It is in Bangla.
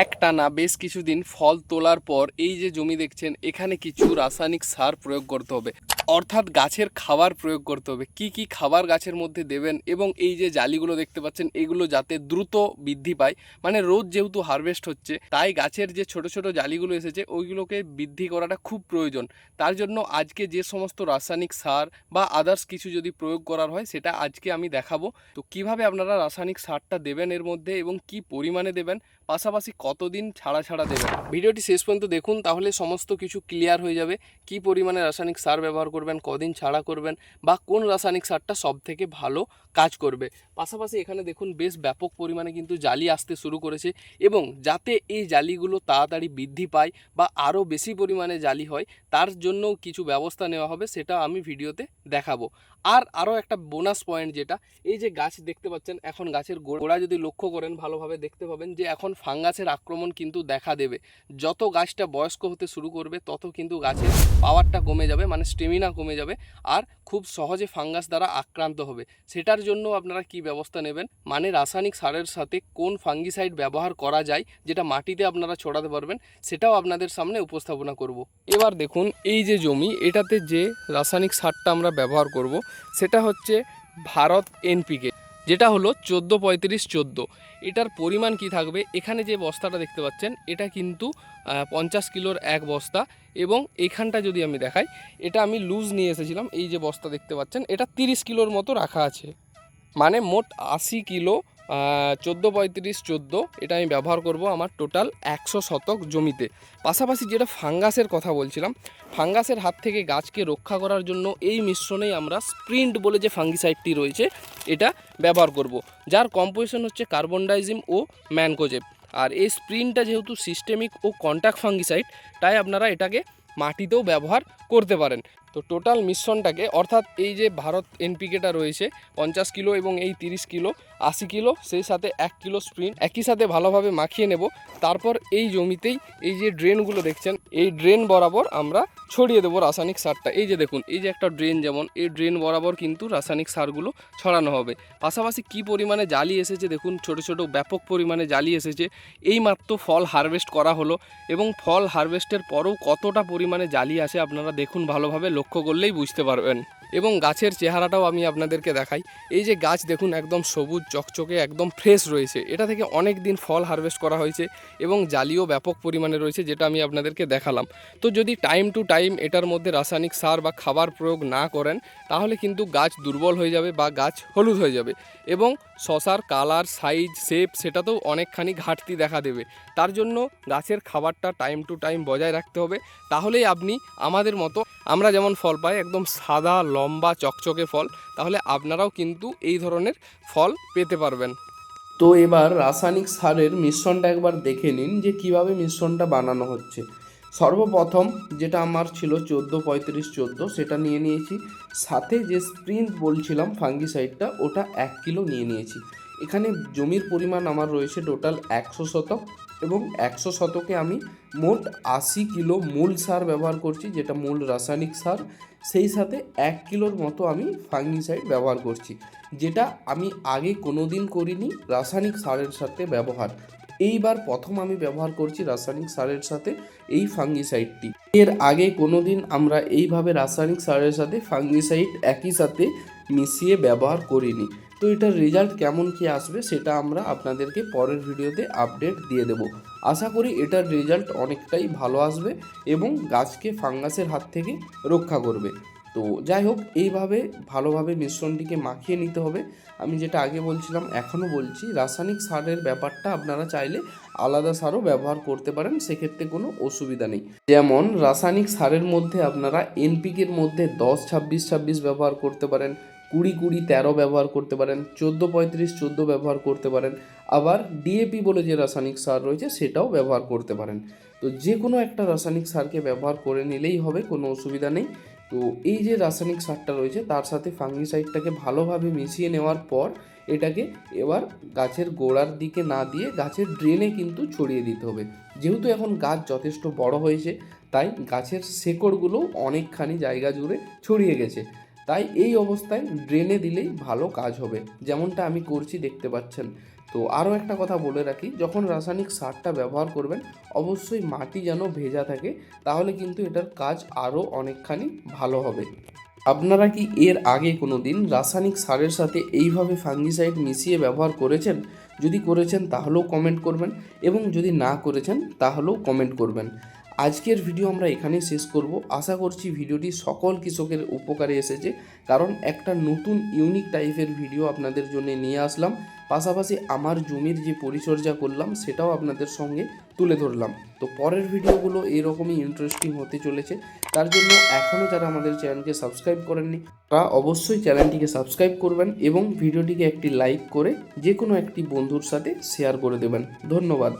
একটানা বেশ কিছুদিন ফল তোলার পর এই যে জমি দেখছেন, এখানে কিছু রাসায়নিক সার প্রয়োগ করতে হবে। অর্থাৎ গাছের খাবার প্রয়োগ করতে হবে। কি কি খাবার গাছের মধ্যে দেবেন এবং এই যে জালিগুলো দেখতে পাচ্ছেন, এগুলো যাতে দ্রুত বৃদ্ধি পায়। মানে রোজ যেহেতু হারভেস্ট হচ্ছে, তাই গাছের যে ছোট ছোট জালিগুলো এসেছে, ওইগুলোকে বৃদ্ধি করাটা খুব প্রয়োজন। তার জন্য আজকে যে সমস্ত রাসায়নিক সার বা আদার্স কিছু যদি প্রয়োগ করার হয়, সেটা আজকে আমি দেখাবো। তো কীভাবে আপনারা রাসায়নিক সারটা দেবেন এর মধ্যে এবং কি পরিমাণে দেবেন পাশাপাশি কতদিন ছাড়া ছাড়া দেবেন? ভিডিওটি শেষ পর্যন্ত দেখুন, তাহলে সমস্ত কিছু ক্লিয়ার হয়ে যাবে। কি পরিমাণে রাসায়নিক সার ব্যবহার করবেন, কদিন ছাড়া করবেন, বা কোন রাসায়নিক সারটা সব থেকে ভালো কাজ করবে। পাশাপাশি এখানে দেখুন, বেশ ব্যাপক পরিমাণে কিন্তু জালি আসতে শুরু করেছে, এবং যাতে এই জালিগুলো তাড়াতাড়ি বৃদ্ধি পায় বা আরও বেশি পরিমাণে জালি হয়, তার জন্য কিছু ব্যবস্থা নেওয়া হবে, সেটা আমি ভিডিওতে দেখাবো। আর আরও একটা বোনাস পয়েন্ট যেটা, এই যে গাছ দেখতে পাচ্ছেন, এখন গাছের গোড়া যদি লক্ষ্য করেন, ভালোভাবে দেখতে পাবেন যে এখন ফাঙ্গাসের আক্রমণ কিন্তু দেখা দেবে। যত গাছটা বয়স্ক হতে শুরু করবে, তত কিন্তু গাছের পাওয়ারটা কমে যাবে মানে স্টেমিনা কমে যাবে আর খুব সহজে ফাঙ্গাস দ্বারা আক্রান্ত হবে। সেটার জন্য আপনারা কি ব্যবস্থা নেবেন? মানে রাসায়নিক সারের সাথে কোন ফাঙ্গিসাইড ব্যবহার করা যায়, যেটা মাটিতে আপনারা ছড়াতে পারবেন, সেটাও আপনাদের সামনে উপস্থাপনা করব। এবার দেখুন, এই যে জমি, এটাতে যে রাসায়নিক সারটা আমরা ব্যবহার করব, সেটা হচ্ছে ভারত এনপিকে যেটা হলো চোদ্দ পঁয়ত্রিশ চোদ্দ। এটার পরিমাণ কি থাকবে? এখানে যে বস্তাটা দেখতে পাচ্ছেন, এটা কিন্তু পঞ্চাশ কিলোর এক বস্তা এবং এখানটা যদি আমি দেখাই, এটা আমি লুজ নিয়ে এসেছিলাম, এই যে বস্তা দেখতে পাচ্ছেন, এটা তিরিশ কিলোর মতো রাখা আছে। মানে মোট আশি কিলো চোদ্দ পঁয়ত্রিশ চোদ্দ, এটা আমি ব্যবহার করব আমার টোটাল একশো শতক জমিতে। পাশাপাশি যেটা ফাঙ্গাসের কথা বলছিলাম, ফাঙ্গাসের হাত থেকে গাছকে রক্ষা করার জন্য এই মিশ্রণেই আমরা স্প্রিন্ট বলে যে ফাঙ্গিসাইডটি রয়েছে, এটা ব্যবহার করব, যার কম্পোজিশন হচ্ছে কার্বনডাইজিম ও ম্যানকোজেব। আর এই স্প্রিনটা যেহেতু সিস্টেমিক ও কন্ট্যাক্ট ফাঙ্গিসাইড, তাই আপনারা এটাকে মাটিতেও ব্যবহার করতে পারেন। তো টোটাল মিশ্রণটাকে, অর্থাৎ এই যে ভারত এনপিকেটা রয়েছে, পঞ্চাশ কিলো এবং এই তিরিশ কিলো, আশি কিলো, সেই সাথে এক কিলো স্প্রিন একই সাথে ভালোভাবে মাখিয়ে নেব। তারপর এই জমিতেই এই যে ড্রেনগুলো দেখছেন, এই ড্রেন বরাবর আমরা ছড়িয়ে দেবো রাসায়নিক সারটা। এই যে দেখুন, এই যে একটা ড্রেন যেমন, এই ড্রেন বরাবর কিন্তু রাসায়নিক সারগুলো ছড়ানো হবে। পাশাপাশি কি পরিমাণে জালি এসেছে দেখুন, ছোট ছোট ব্যাপক পরিমাণে জালি এসেছে। এই মাত্র ফল হারভেস্ট করা হলো এবং ফল হারভেস্টের পরেও কতটা পরিমাণে জালি আসে আপনারা দেখুন ভালোভাবে লক্ষ্য করলেই বুঝতে পারবেন। এবং গাছের চেহারাটাও আমি আপনাদেরকে দেখাই। এই যে গাছ দেখুন, একদম সবুজ, চকচকে, একদম ফ্রেশ রয়েছে। এটা থেকে অনেক দিন ফল হারভেস্ট করা হয়েছে এবং জালিও ব্যাপক পরিমাণে রয়েছে, যেটা আমি আপনাদেরকে দেখালাম। তো যদি টাইম টু টাইম এটার মধ্যে রাসায়নিক সার বা খাবার প্রয়োগ না করেন, তাহলে কিন্তু গাছ দুর্বল হয়ে যাবে বা গাছ হলুদ হয়ে যাবে এবং শশার কালার সাইজ শেপ সেটাতেও অনেকখানি ঘাটতি দেখা দেবে। তার জন্য গাছের খাবারটা টাইম টু টাইম বজায় রাখতে হবে। তাহলেই আপনি আমাদের মতো আমরা যেমন ফল পাই, একদম সাদা, লম্বা, চকচকে ফল, তাহলে আপনারাও কিন্তু এই ধরনের ফল পেতে পারবেন। তো এবার রাসায়নিক সারের মিশ্রণটা একবার দেখে নিন যে কীভাবে মিশ্রণটা বানানো হচ্ছে। সর্বপ্রথম যেটা আমার ছিল চোদ্দ, পঁয়ত্রিশ, চোদ্দ, সেটা নিয়ে নিয়েছি। সাথে যে স্প্রিন্ট বলছিলাম ফাঙ্গিসাইডটা, ওটা এক কিলো নিয়ে নিয়েছি। এখানে জমির পরিমাণ আমার রয়েছে টোটাল একশো শতক। এবং একশো শতকে আমি মোট আশি কিলো মূল সার ব্যবহার করছি, যেটা মূল রাসায়নিক সার। সেই সাথে এক কিলোর মতো আমি ফাঙ্গিসাইড ব্যবহার করছি, যেটা আমি আগে কোনো দিন করিনি, রাসায়নিক সারের সাথে ব্যবহার। এইবার প্রথম আমি ব্যবহার করছি রাসায়নিক সারের সাথে এই ফাঙ্গিসাইডটি। এর আগে কোনো দিন আমরা এইভাবে রাসায়নিক সারের সাথে ফাঙ্গিসাইড একই সাথে মিশিয়ে ব্যবহার করিনি। তো এটার রেজাল্ট কেমন কি আসবে সেটা আমরা আপনাদেরকে পরের ভিডিওতে আপডেট দিয়ে দেব। আশা করি এটার রেজাল্ট অনেকটাই ভালো আসবে এবং গাছকে ফাঙ্গাসের হাত থেকে রক্ষা করবে। তো যাই হোক, এইভাবে ভালোভাবে মিশ্রণটিকে মাখিয়ে নিতে হবে। আমি যেটা আগে বলছিলাম, এখনও বলছি, রাসায়নিক সারের ব্যাপারটা আপনারা চাইলে আলাদা সারও ব্যবহার করতে পারেন, সেক্ষেত্রে কোনো অসুবিধা নেই। যেমন রাসায়নিক সারের মধ্যে আপনারা এনপিকের মধ্যে দশ, ছাব্বিশ ছাব্বিশ ব্যবহার করতে পারেন, কুড়ি কুড়ি, তেরো ব্যবহার করতে পারেন, চোদ্দ, পঁয়ত্রিশ, চোদ্দ ব্যবহার করতে পারেন, আবার ডিএপি বলে যে রাসায়নিক সার রয়েছে সেটাও ব্যবহার করতে পারেন। তো যে কোনো একটা রাসায়নিক সারকে ব্যবহার করে নিলেই হবে, কোনো অসুবিধা নেই। তো এই যে রাসায়নিক সারটা রয়েছে, তার সাথে ফাঙ্গিসাইডটাকে ভালোভাবে মিশিয়ে নেওয়ার পর এটাকে এবার গাছের গোড়ার দিকে না দিয়ে গাছের ড্রেনে কিন্তু ছড়িয়ে দিতে হবে। যেহেতু এখন গাছ যথেষ্ট বড় হয়েছে, তাই গাছের শেকড়গুলো অনেকখানি জায়গা জুড়ে ছড়িয়ে গেছে। তাই এই অবস্থায় ড্রেনে দিলেই ভালো কাজ হবে। যেমনটা আমি করছি, দেখতে পাচ্ছেন। তো আরও একটা কথা বলে রাখি, যখন রাসায়নিক সারটা ব্যবহার করবেন, অবশ্যই মাটি যেন ভেজা থাকে, তাহলে কিন্তু এটার কাজ আরও অনেকখানি ভালো হবে। আপনারা কি এর আগে কোনো দিন রাসায়নিক সারের সাথে এইভাবে ফাঙ্গিসাইড মিশিয়ে ব্যবহার করেছেন? যদি করেছেন, তাহলেও কমেন্ট করবেন এবং যদি না করেছেন, তাহলেও কমেন্ট করবেন। আজকের ভিডিও আমরা এখানেই শেষ করব। আশা করছি ভিডিওটি সকল কৃষকের উপকারে এসেছে। কারণ একটা নতুন ইউনিক টাইপের ভিডিও আপনাদের জন্য নিয়ে আসলাম। পাশাপাশি আমার জমির যে পরিচর্যা করলাম, সেটাও আপনাদের সঙ্গে তুলে ধরলাম। তো পরের ভিডিওগুলো এরকমই ইন্টারেস্টিং হতে চলেছে। তার জন্য এখনও যারা আমাদের চ্যানেলকে সাবস্ক্রাইব করেননি, তারা অবশ্যই চ্যানেলটিকে সাবস্ক্রাইব করবেন এবং ভিডিওটিকে একটি লাইক করে যে কোনো একটি বন্ধুর সাথে শেয়ার করে দেবেন। ধন্যবাদ।